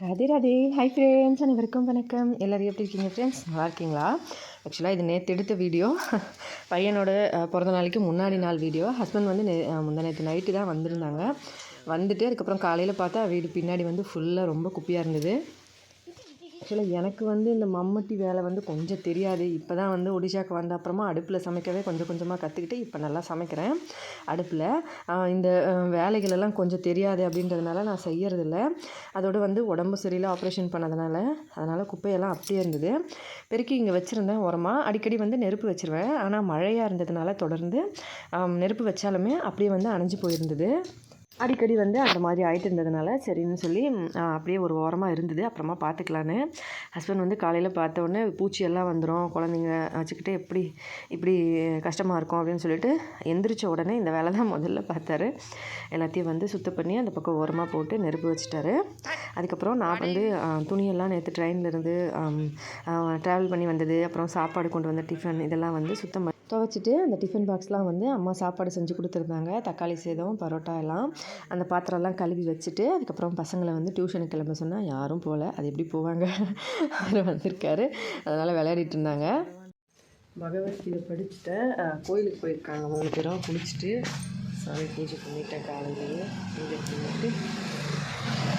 அதே Radhe. Hi friends அனைவருக்கும் வணக்கம். எல்லோரும் எப்படி இருக்கீங்க ஃப்ரெண்ட்ஸ் நல்லா இருக்கீங்களா? ஆக்சுவலாக இது நேற்று எடுத்த வீடியோ பையனோட பிறந்த நாளைக்கு முன்னாடி நாள் வீடியோ ஹஸ்பண்ட் வந்து நே முந்தா நேற்று நைட்டு தான் வந்திருந்தாங்க. வந்துட்டு அதுக்கப்புறம் காலையில் பார்த்தா வீடு பின்னாடி வந்து ஃபுல்லாக ரொம்ப குப்பையாக இருந்தது. ஆக்சுவலாக எனக்கு வந்து இந்த மம்மட்டி வேலை வந்து கொஞ்சம் தெரியாது. இப்போ தான் வந்து ஒடிஷாக்கு வந்த அப்புறமா அடுப்பில் சமைக்கவே கொஞ்சம் கொஞ்சமாக கற்றுக்கிட்டு இப்போ நல்லா சமைக்கிறேன். அடுப்பில் இந்த வேலைகளெல்லாம் கொஞ்சம் தெரியாது அப்படின்றதுனால நான் செய்யறதில்ல. அதோடு வந்து உடம்பு சரியில்லை ஆப்ரேஷன் பண்ணதுனால. அதனால் குப்பையெல்லாம் அப்படியே இருந்தது. பெருக்கி இங்கே வச்சுருந்தேன் உரமாக அடிக்கடி வந்து நெருப்பு வச்சுருவேன். ஆனால் மழையாக இருந்ததுனால தொடர்ந்து நெருப்பு வச்சாலுமே அப்படியே வந்து அணைஞ்சு போயிருந்தது. அடிக்கடி வந்து அந்த மாதிரி ஆயிட்டு இருந்ததுனால சரின்னு சொல்லி அப்படியே ஒரு ஓரமாக இருந்தது. அப்புறமா பார்த்துக்கலான்னு ஹஸ்பண்ட் வந்து காலையில் பார்த்த உடனே பூச்சியெல்லாம் வந்துடும் குழந்தைங்க வச்சுக்கிட்டு எப்படி இப்படி கஷ்டமாக இருக்கும் அப்படின்னு சொல்லிட்டு எந்திரிச்ச உடனே இந்த வேலை தான் முதல்ல பார்த்தாரு. எல்லாத்தையும் வந்து சுத்தம் பண்ணி அந்த பக்கம் ஓரமாக போட்டு நெருப்பு வச்சுட்டாரு. அதுக்கப்புறம் நான் வந்து துணியெல்லாம் நேற்று ட்ரெயினில் இருந்து ட்ராவல் பண்ணி வந்தது. அப்புறம் சாப்பாடு கொண்டு வந்த டிஃபன் இதெல்லாம் வந்து சுத்தம் துவைச்சிட்டு அந்த டிஃபன் பாக்ஸ்லாம் வந்து அம்மா சாப்பாடு செஞ்சு கொடுத்துருந்தாங்க. தக்காளி சேதம் பரோட்டா எல்லாம். அந்த பாத்திரம்லாம் கழுவி வச்சுட்டு அதுக்கப்புறம் பசங்களை வந்து டியூஷனுக்கு கிளம்ப சொன்னால் யாரும் போகல அது எப்படி போவாங்க? அவர் வந்திருக்காரு. அதனால் விளையாடிட்டு இருந்தாங்க. பகவத்கீதை படிச்சுட்டேன் கோயிலுக்கு போயிருக்காங்க. மூணு பேரும் குளிச்சுட்டு சாமி பூஜை பண்ணிட்டேன் காலையிலேயே. பூஜை பண்ணிட்டு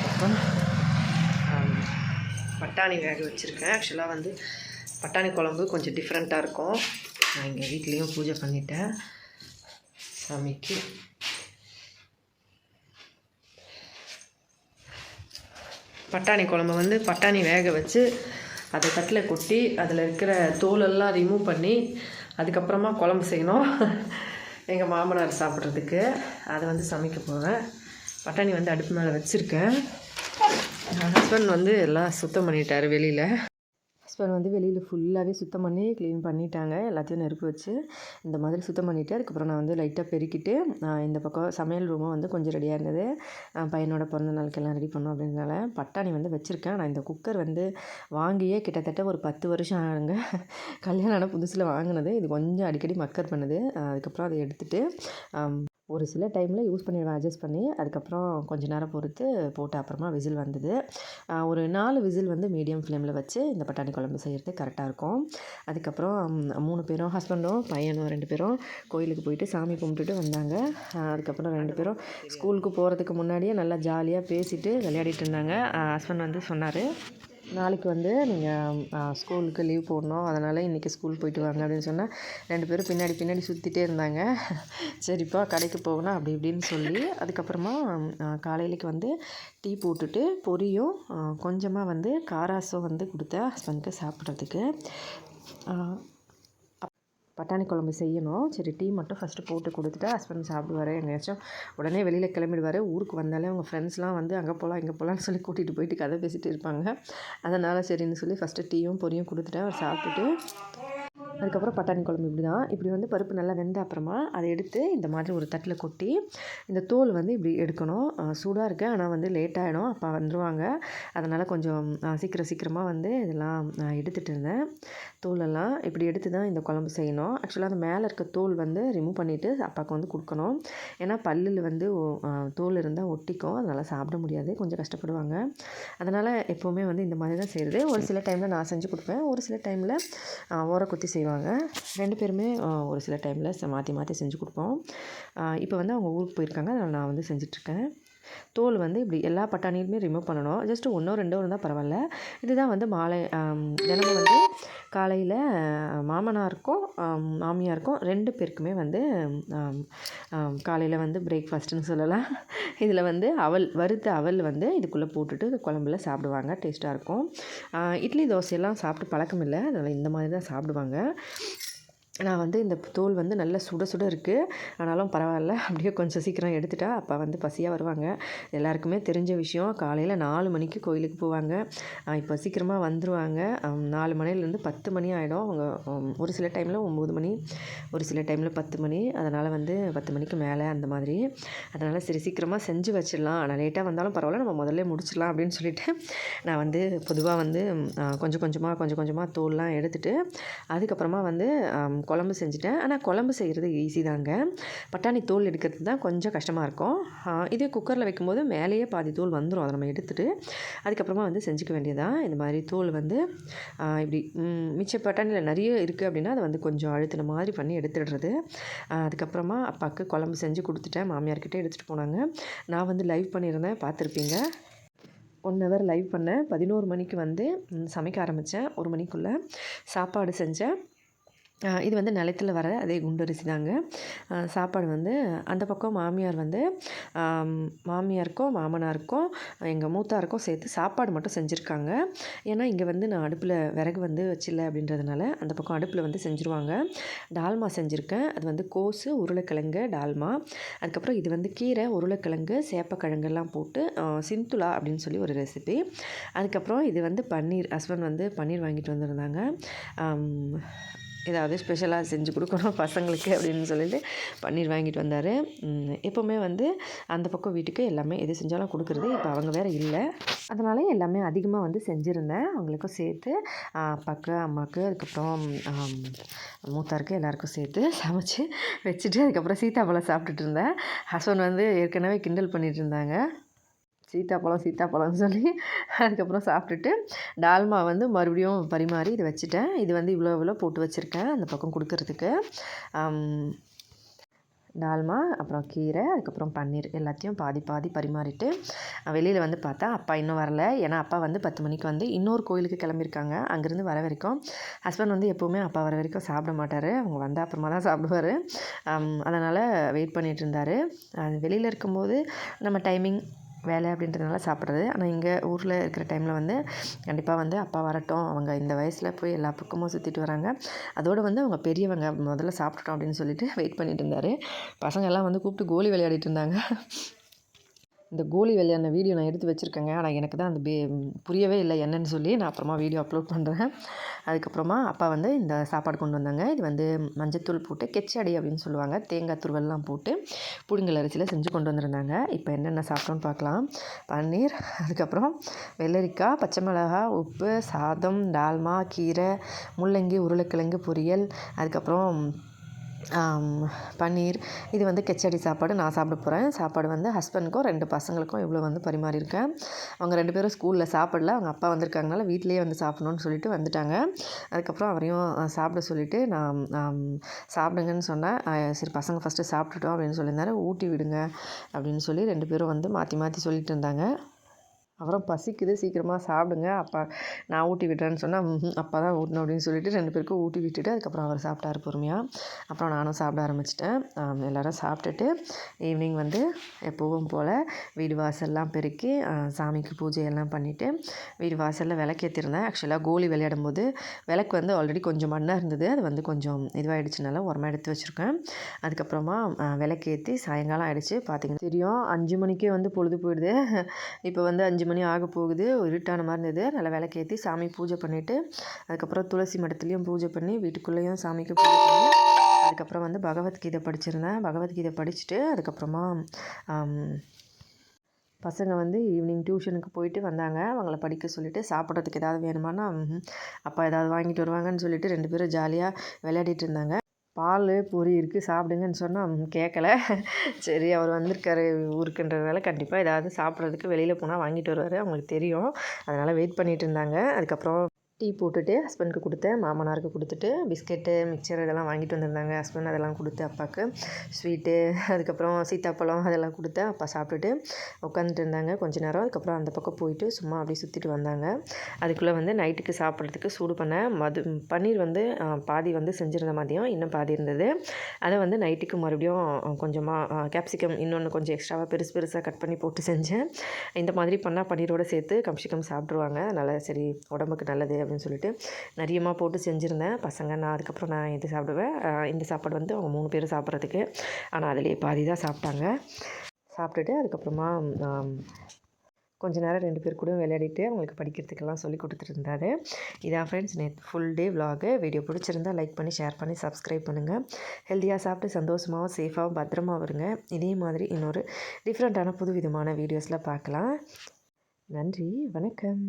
அப்புறம் பட்டாணி வேக வச்சுருக்கேன். ஆக்சுவலாக வந்து பட்டாணி குழம்பு கொஞ்சம் டிஃப்ரெண்ட்டாக இருக்கும். நான் இங்கே வீட்லேயும் பூஜை பண்ணிட்டேன். சாமிக்கு. பட்டாணி குழம்பு வந்து பட்டாணி வேக வச்சு அதை தட்டில் கொட்டி அதில் இருக்கிற தோலெல்லாம் ரிமூவ் பண்ணி அதுக்கப்புறமா குழம்பு செய்யணும். எங்கள் மாமனார் சாப்பிட்றதுக்கு. அதை வந்து சமைக்க போகிறேன் பட்டாணி வந்து அடுப்பு மேலே வச்சுருக்கேன். ஹஸ்பண்ட் வந்து எல்லாம் சுத்தம் பண்ணிட்டார் வெளியில். ஹஸ்பண்ட் வந்து வெளியில் ஃபுல்லாகவே சுத்தம் பண்ணி க்ளீன் பண்ணிட்டாங்க. எல்லாத்தையும் நெருப்பு வச்சு இந்த மாதிரி சுத்தம் பண்ணிவிட்டு அதுக்கப்புறம் நான் வந்து லைட்டாக பெருக்கிட்டு இந்த பக்கம் சமையல் ரூமும் வந்து கொஞ்சம் ரெடியாக இருந்தது. பையனோட பிறந்த நாளுக்கெல்லாம் ரெடி பண்ணோம் அப்படின்றனால பட்டாணி வந்து வச்சுருக்கேன். நான் இந்த குக்கர் வந்து வாங்கியே கிட்டத்தட்ட ஒரு பத்து வருஷம் ஆகுங்க. கல்யாணம் புதுசில் வாங்கினது. இது கொஞ்சம் அடிக்கடி மக்கர் பண்ணுது. அதுக்கப்புறம் அதை எடுத்துகிட்டு ஒரு சில டைமில் யூஸ் பண்ணிடுவேன் அட்ஜஸ்ட் பண்ணி அதுக்கப்புறம் கொஞ்ச நேரம் பொறுத்து போட்டு அப்புறமா விசில் வந்தது. ஒரு நாலு விசில் வந்து மீடியம் ஃப்ளேமில் வச்சு இந்த பட்டாணி குழம்பு செய்கிறது கரெக்டாக இருக்கும். அதுக்கப்புறம் மூணு பேரும் ஹஸ்பண்டும் பையனும் ரெண்டு பேரும் கோயிலுக்கு போயிட்டு சாமி கும்பிட்டுட்டு வந்தாங்க. அதுக்கப்புறம் ரெண்டு பேரும் ஸ்கூலுக்கு போகிறதுக்கு முன்னாடியே நல்லா ஜாலியாக பேசிட்டு விளையாடிட்டு இருந்தாங்க. ஹஸ்பண்ட் வந்து சொன்னார் நாளைக்கு வந்து நீங்கள் ஸ்கூலுக்கு லீவ் போடணும். அதனால் இன்றைக்கி ஸ்கூல் போயிட்டு வாங்க அப்படின்னு சொன்னால் ரெண்டு பேரும் பின்னாடி பின்னாடி சுற்றிட்டே இருந்தாங்க. சரிப்பா கடைக்கு போகணும் அப்படி இப்படின்னு சொல்லி அதுக்கப்புறமா காலையிலக்கு வந்து டீ போட்டுட்டு பொரியும் கொஞ்சமாக வந்து காராசம் வந்து கொடுத்தேன் ஹஸ்பண்டுக்கு சாப்பிட்றதுக்கு. பட்டாணி குழம்பு செய்யணும். சரி டீ மட்டும் ஃபஸ்ட்டு போட்டு கொடுத்துட்டு ஹஸ்பண்ட் சாப்பிடுவார் எங்கேயாச்சும். உடனே வெளியில் கிளம்பிடுவார். ஊருக்கு வந்தாலே அவங்க ஃப்ரெண்ட்ஸ்லாம் வந்து அங்கே போகலாம் இங்கே போகலான்னு சொல்லி கூட்டிகிட்டு போயிட்டு கதை பேசிகிட்டு இருப்பாங்க. அதனால் சரின்னு சொல்லி ஃபஸ்ட்டு டீயும் பொரியும் கொடுத்துட்டேன் அவர் சாப்பிட்டுட்டு அதுக்கப்புறம் பட்டாணி குழம்பு இப்படி தான் இப்படி வந்து பருப்பு நல்லா வெந்த அப்புறமா அதை எடுத்து இந்த மாதிரி ஒரு தட்டில் கொட்டி இந்த தோல் வந்து இப்படி எடுக்கணும். சூடாக இருக்குது ஆனால் வந்து லேட் ஆகிடும் அப்போ வந்துடுவாங்க அதனால் கொஞ்சம் சீக்கிரம் சீக்கிரமாக வந்து இதெல்லாம் எடுத்துகிட்டு இருந்தேன். தோலெல்லாம் இப்படி எடுத்து தான் இந்த குழம்பு செய்யணும். ஆக்சுவலாக அந்த மேலே இருக்க தோல் வந்து ரிமூவ் பண்ணிவிட்டு அப்பாவுக்கு வந்து கொடுக்கணும். ஏன்னா பல்லில் வந்து தோல் இருந்தால் ஒட்டிக்கும். அதனால் சாப்பிட முடியாது. கொஞ்சம் கஷ்டப்படுவாங்க. அதனால் எப்போவுமே வந்து இந்த மாதிரி தான் செய்கிறது ஒரு சில டைமில் நான் செஞ்சு கொடுப்பேன். ஒரு சில டைமில் ஓர குத்தி செய்வாங்க. ரெண்டு பேருமே ஒரு சில டைமில் மாற்றி மாற்றி செஞ்சு கொடுப்போம். இப்போ வந்து அவங்க ஊருக்கு போயிருக்காங்க. அதனால் நான் வந்து செஞ்சிட்ருக்கேன். தோல் வந்து இப்படி எல்லா பட்டாணியுமே ரிமூவ் பண்ணணும். ஜஸ்ட்டு ஒன்றோ ரெண்டோ இருந்தால் பரவாயில்ல. இதுதான் வந்து மாலை தினமும் வந்து காலையில் மாமனாருக்கும் மாமியாருக்கும் ரெண்டு பேருக்குமே வந்து காலையில் வந்து பிரேக்ஃபாஸ்ட்டுன்னு சொல்லலாம். இதில் வந்து அவல் வறுத்த அவல் வந்து இதுக்குள்ளே போட்டுட்டு குழம்புல சாப்பிடுவாங்க. டேஸ்ட்டாக இருக்கும். இட்லி தோசையெல்லாம் சாப்பிட்டு பழக்கம் இல்லை அதனால் இந்த மாதிரி தான் சாப்பிடுவாங்க. நான் வந்து இந்த தோல் வந்து நல்லா சுட சுட இருக்குது ஆனாலும் பரவாயில்ல. அப்படியே கொஞ்சம் சீக்கிரம் எடுத்துட்டா அப்போ வந்து பசியாக வருவாங்க. எல்லாருக்குமே தெரிஞ்ச விஷயம் காலையில் நாலு மணிக்கு கோயிலுக்கு போவாங்க. இப்போ சீக்கிரமாக வந்துடுவாங்க நாலு மணிலேருந்து பத்து மணி ஆகிடும் அவங்க ஒரு சில டைமில் ஒம்பது மணி ஒரு சில டைமில் பத்து மணி. அதனால் வந்து பத்து மணிக்கு மேலே அந்த மாதிரி. அதனால் சரி சீக்கிரமாக செஞ்சு வச்சிடலாம். ஆனால் லேட்டாக வந்தாலும் பரவாயில்ல. நம்ம முதல்ல முடிச்சிடலாம் அப்படின்னு சொல்லிட்டு நான் வந்து பொதுவாக வந்து கொஞ்சம் கொஞ்சமாக கொஞ்சம் கொஞ்சமாக தோல்லாம் எடுத்துகிட்டு அதுக்கப்புறமா வந்து குழம்பு செஞ்சுட்டேன். ஆனால் குழம்பு செய்கிறது ஈஸி தாங்க. பட்டாணி தோல் எடுக்கிறது தான் கொஞ்சம் கஷ்டமாக இருக்கும். இதே குக்கரில் வைக்கும்போது மேலேயே பாதி தோல் வந்துடும் அதை நம்ம எடுத்துகிட்டு அதுக்கப்புறமா வந்து செஞ்சுக்க வேண்டியதான் இந்த மாதிரி தோல் வந்து இப்படி மிச்ச பட்டாணியில் நிறைய இருக்குது அப்படின்னா அதை வந்து கொஞ்சம் அழுத்தின மாதிரி பண்ணி எடுத்துடுறது. அதுக்கப்புறமா அப்பாவுக்கு குழம்பு செஞ்சு கொடுத்துட்டேன். மாமியார்கிட்ட எடுத்துகிட்டு போனாங்க. நான் வந்து லைவ் பண்ணியிருந்தேன். பார்த்துருப்பீங்க. ஒன் ஹவர் லைவ் பண்ணேன். பதினோரு மணிக்கு வந்து சமைக்க ஆரம்பித்தேன் ஒரு மணிக்குள்ளே சாப்பாடு செஞ்சேன். இது வந்து நிலத்தில் வர அதே குண்டரிசி தாங்க. சாப்பாடு வந்து அந்த பக்கம் மாமியார் வந்து மாமியாருக்கும் மாமனாருக்கும் எங்கள் மூத்தாருக்கும் சேர்த்து சாப்பாடு மட்டும் செஞ்சுருக்காங்க. ஏன்னா இங்கே வந்து நான் அடுப்பில் விறகு வந்து வச்சில்ல அப்படின்றதுனால அந்த பக்கம் அடுப்பில் வந்து செஞ்சுருவாங்க. டால்மா செஞ்சுருக்கேன். அது வந்து கோஸு உருளைக்கிழங்கு டால்மா அதுக்கப்புறம் இது வந்து கீரை உருளைக்கிழங்கு சேப்பக்கிழங்கெல்லாம் போட்டு சிந்துலா அப்படின்னு சொல்லி ஒரு ரெசிபி. அதுக்கப்புறம் இது வந்து பன்னீர் ஹஸ்பண்ட் வந்து பன்னீர் வாங்கிட்டு வந்திருந்தாங்க. ஏதாவது ஸ்பெஷலாக செஞ்சு கொடுக்கணும் பசங்களுக்கு அப்படின்னு சொல்லிட்டு பன்னீர் வாங்கிட்டு வந்தார். எப்போவுமே வந்து அந்த பக்கம் வீட்டுக்கு எல்லாமே எது செஞ்சாலும் கொடுக்குறது இப்போ அவங்க வேறு இல்லை. அதனால எல்லாமே அதிகமாக வந்து செஞ்சுருந்தேன். அவங்களுக்கும் சேர்த்து அப்பாவுக்கு அம்மாவுக்கு அதுக்கப்புறம் மூத்தாருக்கு எல்லாருக்கும் சேர்த்து சமைச்சு வச்சுட்டு அதுக்கப்புறம் சீத்தாப்பழம் சாப்பிட்டுட்டு இருந்தேன். ஹஸ்பண்ட் வந்து ஏற்கனவே கிண்டல் பண்ணிகிட்டு இருந்தாங்க. சீத்தாப்பழம் சீத்தாப்பழம்னு சொல்லி அதுக்கப்புறம் சாப்பிட்டுட்டு டால்மா வந்து மறுபடியும் பரிமாறி இதை வச்சுட்டேன். இது வந்து இவ்வளோ இவ்வளோ போட்டு வச்சுருக்கேன். அந்த பக்கம் கொடுக்கறதுக்கு. டால்மா அப்புறம் கீரை அதுக்கப்புறம் பன்னீர் எல்லாத்தையும் பாதி பாதி பரிமாறிட்டு வெளியில் வந்து பார்த்தா அப்பா இன்னும் வரல. ஏன்னா அப்பா வந்து பத்து மணிக்கு வந்து இன்னொரு கோயிலுக்கு கிளம்பியிருக்காங்க. அங்கேருந்து வர வரைக்கும் ஹஸ்பண்ட் வந்து எப்போவுமே அப்பா வர வரைக்கும் சாப்பிட மாட்டார். அவங்க வந்த அப்புறமா தான் சாப்பிடுவார். அதனால் வெயிட் பண்ணிகிட்டு இருந்தார். வெளியில் இருக்கும்போது நம்ம டைமிங் வேலை அப்படின்றதுனால சாப்பிட்றது. ஆனால் இங்கே ஊரில் இருக்கிற டைமில் வந்து கண்டிப்பாக வந்து அப்பா வரட்டும். அவங்க இந்த வயசில் போய் எல்லா பக்கமும் சுற்றிட்டு வராங்க. அதோடு வந்து அவங்க பெரியவங்க முதல்ல சாப்பிட்டோம் அப்படின்னு சொல்லிட்டு வெயிட் பண்ணிட்டு இருந்தார். பசங்க எல்லாம் வந்து கூப்பிட்டு கோலி விளையாடிட்டு இருந்தாங்க. இந்த கோலி விளையாடின வீடியோ நான் எடுத்து வச்சுருக்கேங்க. ஆனால் எனக்கு தான் அந்த பே புரியவே இல்லை என்னன்னு சொல்லி நான் அப்புறமா வீடியோ அப்லோட் பண்ணுறேன் அதுக்கப்புறமா அப்பா வந்து இந்த சாப்பாடு கொண்டு வந்தாங்க. இது வந்து மஞ்சத்தூள் போட்டு கெச்சடி அப்படின்னு சொல்லுவாங்க. தேங்காய் துருவெல்லாம் போட்டு புடுங்கல் அரிசியில் செஞ்சு கொண்டு வந்திருந்தாங்க. இப்போ என்னென்ன சாப்பிட்டோன்னு பார்க்கலாம். பன்னீர் அதுக்கப்புறம் வெள்ளரிக்காய் பச்சை மிளகா உப்பு சாதம் டால்மா கீரை முள்ளங்கி உருளைக்கிழங்கு பொரியல் அதுக்கப்புறம் பன்னீர். இது வந்து கெச்சடி சாப்பாடு. நான் சாப்பிட போகிறேன் சாப்பாடு வந்து ஹஸ்பண்டுக்கும் ரெண்டு பசங்களுக்கும் இவ்வளோ வந்து பரிமாறியிருக்கேன். அவங்க ரெண்டு பேரும் ஸ்கூலில் சாப்பிடல. அவங்க அப்பா வந்திருக்காங்கனால வீட்லேயே வந்து சாப்பிட்ணுன்னு சொல்லிட்டு வந்துட்டாங்க. அதுக்கப்புறம் அவரையும் சாப்பிட சொல்லிவிட்டு நான் சாப்பிடுங்கன்னு சொன்னேன். சரி பசங்க ஃபஸ்ட்டு சாப்பிட்டுட்டோம் அப்படின்னு சொல்லியிருந்தாரு. ஊட்டி விடுங்க அப்படின்னு சொல்லி ரெண்டு பேரும் வந்து மாற்றி மாற்றி சொல்லிட்டு இருந்தாங்க. அப்புறம் பசிக்குது சீக்கிரமாக சாப்பிடுங்க. அப்பா நான் ஊட்டி விடுறேன்னு சொன்னால் அப்பா தான் ஊட்டணும் அப்படின்னு சொல்லிட்டு ரெண்டு பேருக்கும் ஊட்டி விட்டுட்டு அதுக்கப்புறம் அவர் சாப்பிட்டாரு பொறுமையாக அப்புறம் நானும் சாப்பிட ஆரம்பிச்சிட்டேன். எல்லோரும் சாப்பிட்டுட்டு ஈவினிங் வந்து எப்போவும் போல் வீடு வாசல்லாம் பெருக்கி சாமிக்கு பூஜையெல்லாம் பண்ணிவிட்டு வீடு வாசலில் விளக்கேற்றிருந்தேன் ஆக்சுவலாக கோலி விளையாடும் போது விளக்கு வந்து ஆல்ரெடி கொஞ்சம் மண்ணாக இருந்தது. அது வந்து கொஞ்சம் இதுவாகிடுச்சுனால உரமாக எடுத்து வச்சுருக்கேன். அதுக்கப்புறமா விளக்கேற்றி சாயங்காலம் ஆகிடுச்சு பார்த்திங்கன்னா தெரியும் அஞ்சு மணிக்கே வந்து பொழுது போயிடுது. இப்போ வந்து அஞ்சு மணி ஆக போகுது. இருட்டான மாதிரி இருந்தது. நல்லா விளக்கேற்றி சாமி பூஜை பண்ணிவிட்டு அதுக்கப்புறம் துளசி மடத்துலேயும் பூஜை பண்ணி வீட்டுக்குள்ளேயும் சாமிக்கு பூஜை பண்ணி அதுக்கப்புறம் வந்து பகவத்கீதை படிச்சிருந்தேன். பகவத்கீதை படிச்சுட்டு அதுக்கப்புறமா பசங்க வந்து ஈவினிங் டியூஷனுக்கு போயிட்டு வந்தாங்க. அவங்கள படிக்க சொல்லிவிட்டு சாப்பிட்றதுக்கு ஏதாவது வேணுமானா அப்பா ஏதாவது வாங்கிட்டு வருவாங்கன்னு சொல்லிட்டு ரெண்டு பேரும் ஜாலியாக விளையாடிட்டு இருந்தாங்க. பால் பொறி இருக்குது சாப்பிடுங்கன்னு சொன்னால் கேட்கல சரி அவர் வந்திருக்காரு ஊருக்குன்றதுனால கண்டிப்பாக ஏதாவது சாப்பிட்றதுக்கு வெளியில் போனால் வாங்கிட்டு வருவார் அவங்களுக்கு தெரியும். அதனால் வெயிட் பண்ணிகிட்டு இருந்தாங்க. அதுக்கப்புறம் டீ போட்டுட்டு ஹஸ்பண்டுக்கு கொடுத்தேன் மாமனாருக்கு கொடுத்துட்டு பிஸ்கெட்டு மிக்சர் இதெல்லாம் வாங்கிட்டு வந்திருந்தாங்க. ஹஸ்பண்ட் அதெல்லாம் கொடுத்து அப்பாவுக்கு ஸ்வீட்டு அதுக்கப்புறம் சீத்தாப்பழம் அதெல்லாம் கொடுத்தேன் அப்பா சாப்பிட்டுட்டு உட்காந்துட்டு இருந்தாங்க கொஞ்ச நேரம். அதுக்கப்புறம் அந்த பக்கம் போயிட்டு சும்மா அப்படியே சுற்றிட்டு வந்தாங்க. அதுக்குள்ளே வந்து நைட்டுக்கு சாப்பிட்றதுக்கு சூடு பண்ணேன் மது பன்னீர் வந்து பாதி வந்து செஞ்சுருந்த மதியம் இன்னும் பாதி இருந்தது. அதை வந்து நைட்டுக்கு மறுபடியும் கொஞ்சமாக கேப்சிகம் இன்னொன்று கொஞ்சம் எக்ஸ்ட்ராவாக பெருசு பெருசாக கட் பண்ணி போட்டு செஞ்சேன். இந்த மாதிரி பண்ணால் பன்னீரோடு சேர்த்து கம்சிகம் சாப்பிட்ருவாங்க அதனால் சரி உடம்புக்கு நல்லது அப்படின்னு சொல்லிட்டு நிறையமாக போட்டு செஞ்சுருந்தேன். பசங்க நான் அதுக்கப்புறம் நான் இது சாப்பிடுவேன்? இந்த சாப்பாடு வந்து அவங்க மூணு பேரும் சாப்பிட்றதுக்கு. ஆனால் அதிலே பாதி தான் சாப்பிட்டாங்க. சாப்பிட்டுட்டு அதுக்கப்புறமா கொஞ்ச நேரம் ரெண்டு பேர் கூட விளையாடிட்டு அவங்களுக்கு படிக்கிறதுக்கெல்லாம் சொல்லி கொடுத்துட்டு இதான் ஃப்ரெண்ட்ஸ் நேற்று ஃபுல் டே விலாகு வீடியோ பிடிச்சிருந்தா லைக் பண்ணி ஷேர் பண்ணி சப்ஸ்கிரைப் பண்ணுங்கள் ஹெல்த்தியாக சாப்பிட்டு சந்தோஷமாகவும் சேஃபாகவும் பத்திரமா வருங்க இதே மாதிரி இன்னொரு டிஃப்ரெண்ட்டான புது விதமான வீடியோஸில் பார்க்கலாம். நன்றி வணக்கம்.